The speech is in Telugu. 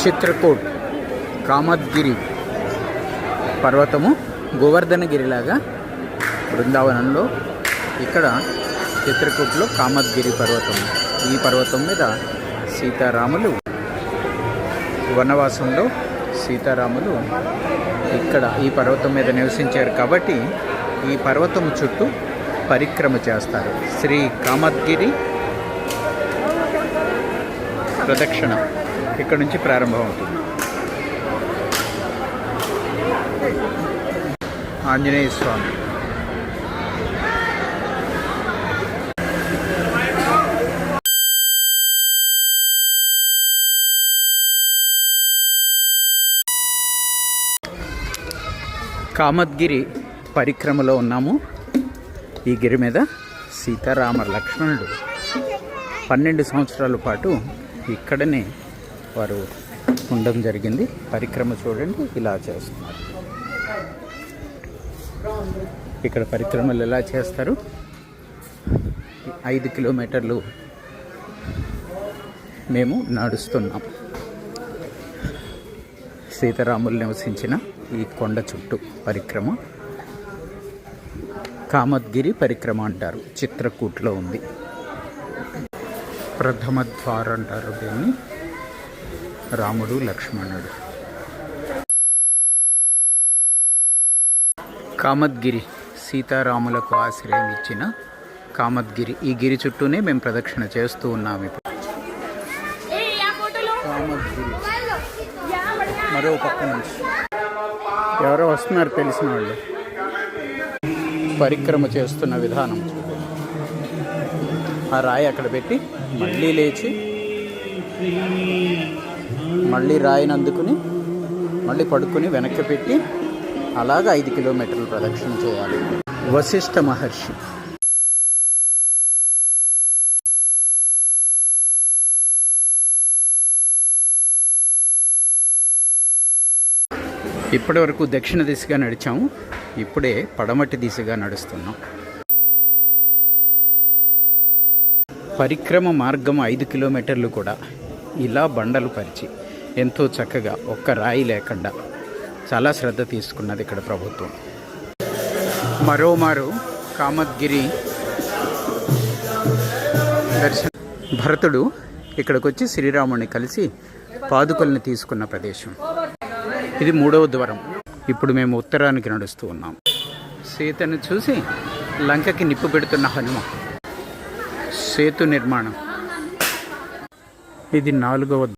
చిత్రకూట్ కామద్గిరి పర్వతము గోవర్ధనగిరిలాగా బృందావనంలో ఇక్కడ చిత్రకూట్లో కామద్గిరి పర్వతం ఈ పర్వతం మీద సీతారాములు వనవాసంలో సీతారాములు ఇక్కడ ఈ పర్వతం మీద నివసించారు కాబట్టి ఈ పర్వతం చుట్టూ పరిక్రమ చేస్తారు. శ్రీ కామద్గిరి ప్రదక్షిణ. ఇక్కడ నుంచి ప్రారంభమవుతుంది ఆంజనేయ స్వామి. కామద్గిరి పరిక్రమలో ఉన్నాము. ఈ గిరి మీద సీతారామ లక్ష్మణుడు. పన్నెండు సంవత్సరాల పాటు ఇక్కడనే వారు ఉండడం జరిగింది. పరిక్రమ చూడండి ఇలా చేస్తున్నారు. ఇక్కడ పరిక్రమలు ఎలా చేస్తారు? ఐదు కిలోమీటర్లు మేము నడుస్తున్నాం. సీతారాములు నివసించిన ఈ కొండ చుట్టూ పరిక్రమ. కామద్గిరి పరిక్రమ అంటారు చిత్రకూట్లో ఉంది. ప్రథమ ద్వారం అంటారు దీన్ని. రాముడు లక్ష్మణుడు. కామద్గిరి సీతారాములకు ఆశ్రయం ఇచ్చిన కామద్గిరి ఈ గిరి చుట్టూనే మేము ప్రదక్షిణ చేస్తూ ఉన్నాము ఇప్పుడు. కామద్గిరి మరో పక్క నుంచి. ఎవరో వస్తున్నారు తెలిసిన వాళ్ళు. పరిక్రమ చేస్తున్న విధానం. ఆ రాయి అక్కడ పెట్టి మళ్ళీ లేచి మళ్ళీ రాయిని అందుకుని మళ్ళీ పడుకుని వెనక్కి పెట్టి అలాగ ఐదు కిలోమీటర్లు ప్రదక్షిణ చేయాలి. వశిష్ఠ మహర్షి. ఇప్పటి వరకు దక్షిణ దిశగా నడిచాము. ఇప్పుడే పడమటి దిశగా నడుస్తున్నాం. పరిక్రమ మార్గం ఐదు కిలోమీటర్లు కూడా. ఇలా బండలు పరిచి ఎంతో చక్కగా ఒక్క రాయి లేకుండా చాలా శ్రద్ధ తీసుకున్నది ఇక్కడ ప్రభుత్వం. మరోమారు కామద్గిరి దర్శన భరతుడు ఇక్కడికి వచ్చి శ్రీరాముడిని కలిసి పాదుకల్ని తీసుకున్న ప్రదేశం. ఇది మూడవ ద్వారం. ఇప్పుడు మేము ఉత్తరానికి నడుస్తూ ఉన్నాం. సీతను చూసి లంకకి నిప్పు పెడుతున్న హనుమ. సేతు నిర్మాణం. ఇది నాలుగవ